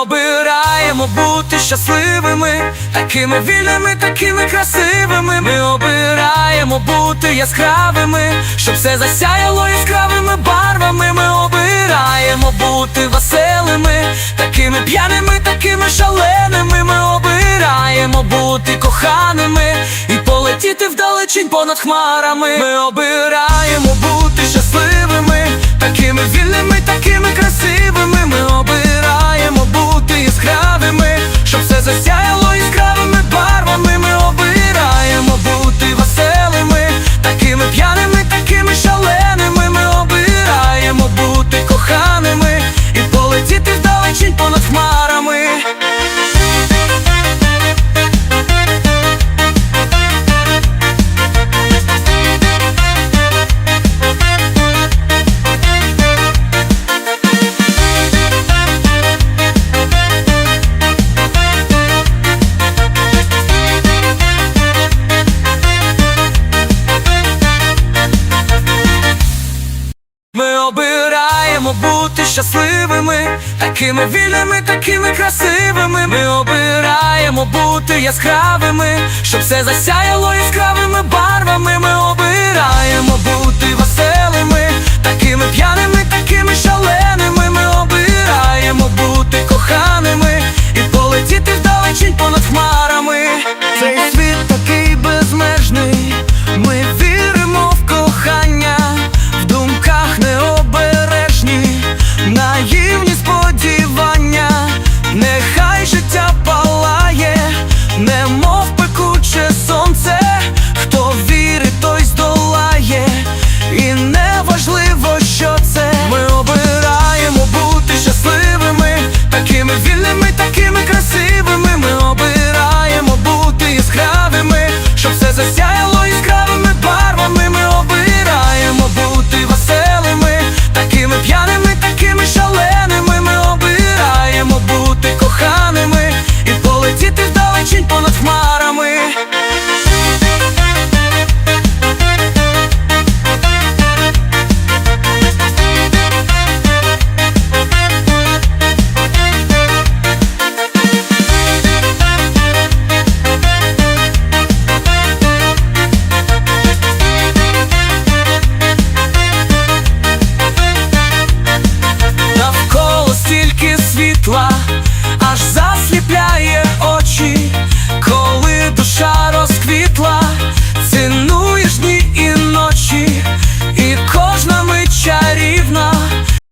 Обираємо бути щасливими, такими вільними, такими красивими. Ми обираємо бути яскравими, щоб все засяяло яскравими барвами. Ми обираємо бути веселими, такими п'яними, такими шаленими. Ми обираємо бути коханими і полетіти вдалечінь понад хмарами. Ми обираємо бути щасливими, такими вільними, такими щоб бути щасливими, такими вільними, такими красивими. Ми обираємо бути яскравими, щоб все засяяло яскравими барвами. Ми обираємо бути веселими, такими п'яними